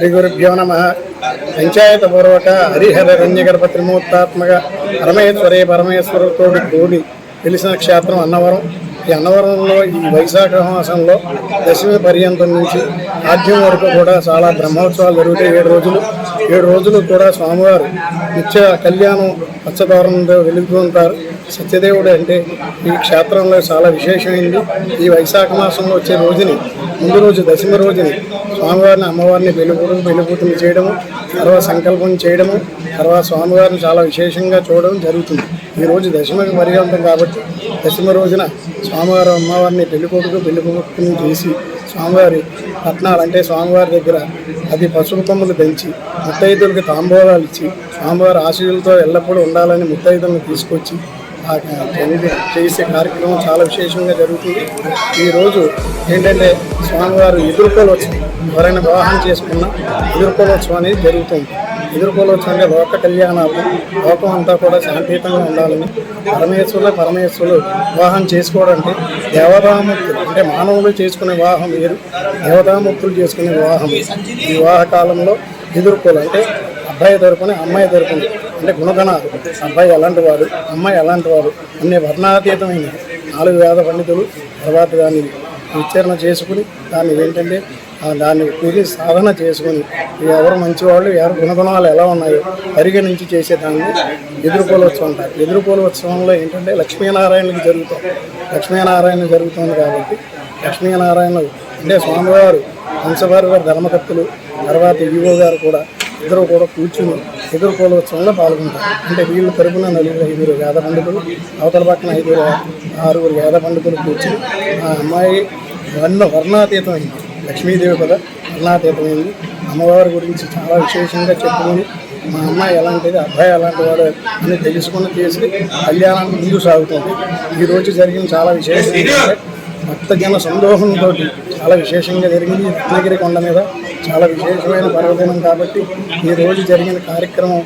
శ్రీ గురుభ్యో నమ. పంచాయత పూర్వక హరిహర రంజగర్భ త్రిమూర్తాత్మక పరమేశ్వరే పరమేశ్వరుతోటి కూడి తెలిసిన క్షేత్రం అన్నవరం. ఈ అన్నవరంలో ఈ వైశాఖ మాసంలో దశమి పర్యంతం నుంచి ఆద్యం వరకు కూడా చాలా బ్రహ్మోత్సవాలు జరుగుతాయి. ఏడు రోజులు ఏడు రోజులు కూడా స్వామివారు నిత్య కళ్యాణం పచ్చదోరణంతో వెలుగుతూ ఉంటారు. సత్యదేవుడు అంటే ఈ క్షేత్రంలో చాలా విశేషమైంది. ఈ వైశాఖ మాసంలో వచ్చే రోజుని ముందు రోజు దశమి రోజుని స్వామివారిని అమ్మవారిని వెలుగుడు వెలుగుతులు చేయడము తర్వాత సంకల్పం చేయడము తర్వాత స్వామివారిని చాలా విశేషంగా చూడడం జరుగుతుంది. ఈరోజు దశమికి పర్యంతం కాబట్టి దశమి రోజున స్వామివారు అమ్మవారిని పెళ్ళికొడుకు పెళ్ళికొడుకుని చేసి స్వామివారి పట్నాలు అంటే స్వామివారి దగ్గర అది పసుపు కొమ్మలు పెంచి ముత్తైదులకు తాంబూలాలు ఇచ్చి స్వామివారి ఆశీస్సులతో ఎల్లప్పుడూ ఉండాలని ముత్తైదులను తీసుకొచ్చి చేసే కార్యక్రమం చాలా విశేషంగా జరుగుతుంది. ఈరోజు ఏంటంటే స్వామివారు ఎదుర్కోలోత్సవం ఎవరైనా వివాహం చేసుకున్నా ఎదుర్కోలోత్సవం అనేది జరుగుతుంది. ఎదుర్కోలోత్సవం అంటే లోక కళ్యాణాలు లోకం అంతా కూడా శాంతియుతంగా ఉండాలని పరమేశ్వరులు పరమేశ్వరులు వివాహం చేసుకోవడానికి దేవతాముక్తులు. అంటే మానవులు చేసుకునే వివాహం వేరు దేవతాముక్తులు చేసుకునే వివాహం ఈ వివాహ కాలంలో ఎదుర్కోలు అంటే అబ్బాయి తరపున అమ్మాయి తరపున అంటే గుణగణాలు. అబ్బాయి ఎలాంటి వాడు అమ్మాయి ఎలాంటి వాడు అనే వర్ణాతీతమైన నాలుగు వేద పండితులు తర్వాత దాన్ని విచారణ చేసుకుని దాన్ని ఏంటంటే దాన్ని తిరిగి సాధన చేసుకుని ఎవరు మంచివాళ్ళు ఎవరు గుణగుణాలు ఎలా ఉన్నాయో పరిగణించి చేసే దాన్ని ఎదుర్కోలోత్సవం అంటారు. ఎదుర్కోలోత్సవంలో ఏంటంటే లక్ష్మీనారాయణకి జరుగుతుంది లక్ష్మీనారాయణ జరుగుతుంది కాబట్టి లక్ష్మీనారాయణ అంటే స్వామివారు వంశవారి గారు ధర్మకర్తలు తర్వాత ఈవో గారు కూడా ఇద్దరు కూడా కూర్చుని ఎదుర్కోలోత్సవంలో పాల్గొంటారు. అంటే వీళ్ళు తరపున నలుగురు ఐదుగురు వేద పండితులు అవతల పక్కన ఐదుగురు ఆరుగురు వేద పండితులు కూర్చుని ఆ అమ్మాయి వర్ణ వర్ణాతీతమైంది. లక్ష్మీదేవి కదా వర్ణాతీతమైంది. అమ్మవారి గురించి చాలా విశేషంగా చెప్పుకొని మా అమ్మాయి ఎలాంటిది అబ్బాయి ఎలాంటి వాడు అని తెలుసుకుని చేసి కళ్యాణానికి ముందు సాగుతుంది. ఈరోజు జరిగిన చాలా విశేషం భక్తజన సందోహంతో చాలా విశేషంగా జరిగింది రత్నగిరి కొండ మీద. చాలా విశేషమైన పర్వదినం కాబట్టి ఈ రోజు జరిగిన కార్యక్రమం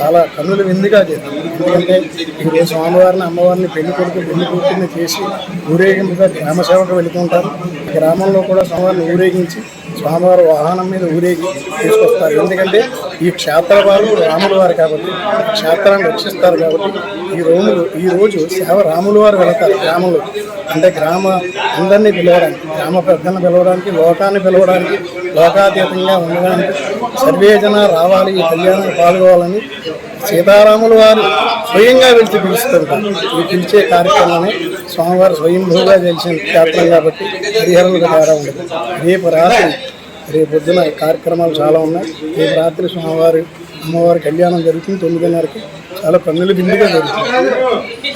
చాలా కన్నుల విందుగా జరిగింది ఎందుకంటే ఈరోజు స్వామివారిని అమ్మవారిని పెళ్ళి కొడుకు పెళ్ళి కూతుర్ని చేసి ఊరేగింపుగా గ్రామ సేవకు వెళుతుంటారు. గ్రామంలో కూడా స్వామివారిని ఊరేగించి స్వామివారి వాహనం మీద ఊరేగి తీసుకొస్తారు. ఎందుకంటే ఈ క్షేత్రవారు రాముల వారు కాబట్టి క్షేత్రాన్ని రక్షిస్తారు కాబట్టి ఈ రోములు ఈ రోజు సేవ రాముల వారు వెళతారు గ్రామంలో. అంటే గ్రామ అందరినీ పిలవడానికి గ్రామ పెద్దలను పిలవడానికి లోకాన్ని పిలవడానికి లోకాతీతంగా ఉండడానికి సర్వే జన రావాలి ఈ కళ్యాణం పాల్గొవాలని సీతారాముల వారు స్వయంగా పిలిచి పిలుస్తుంటారు. ఈ పిలిచే కార్యక్రమాన్ని స్వామివారు స్వయంభూగా తెలిసిన క్షేత్రం కాబట్టి హరిహరులకు ఉండదు రేపు రాత్రి రేపు పొద్దున కార్యక్రమాలు చాలా ఉన్నాయి. రేపు రాత్రి స్వామివారి అమ్మవారి కళ్యాణం జరుగుతుంది. తొమ్మిదిన్నరకి చాలా కన్నుల బిందుగా జరుగుతుంది.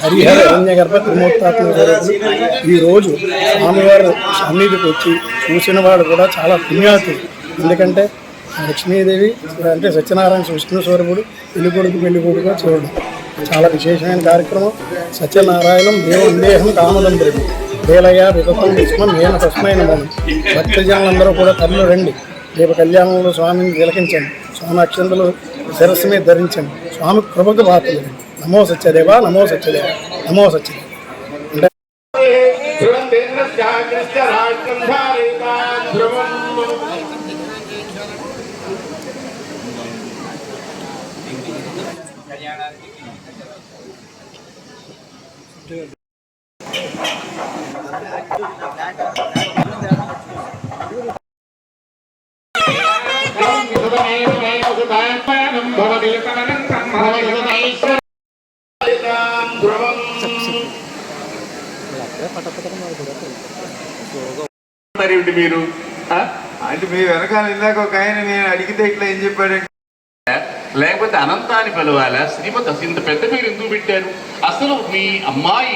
హరిహర హిరణ్యగర్భ త్రిమూర్తాత్మ జరుగుతుంది. ఈ రోజు స్వామివారి సన్నిధికి వచ్చి చూసిన వాడు కూడా చాలా పుణ్యాతి ఎందుకంటే లక్ష్మీదేవి అంటే సత్యనారాయణ విష్ణు స్వరూపుడు పెళ్ళి కొడుకు పెళ్ళి కొడుకుగా చూడడం. చాలా విశేషమైన కార్యక్రమం. సత్యనారాయణం దేవం కామదం బ్రహ్మ వేలయ్య విగతం విష్మం నేను తస్మైన మనం భక్తజనులందరూ కూడా తల్లు రండి. రేపు కళ్యాణంలో స్వామిని తిలకించండి. స్వామి అక్షంతలు శిరస్సు మీద ధరించండి. స్వామి కృపకు పాత్రలు. నమో సత్యదేవ నమో సత్యదేవ నమో సత్యదేవ. కళ్యాణానికి మీరు అంటే మీ వెనకాల ఇందాక ఒక ఆయన నేను అడిగితే ఇట్లా ఏం చెప్పాడంటే లేకపోతే అనంతాన్ని పిలవాలా? శ్రీమతి అసలు ఇంత పెద్ద పేరు ఎందుకు పెట్టారు? అసలు మీ అమ్మాయి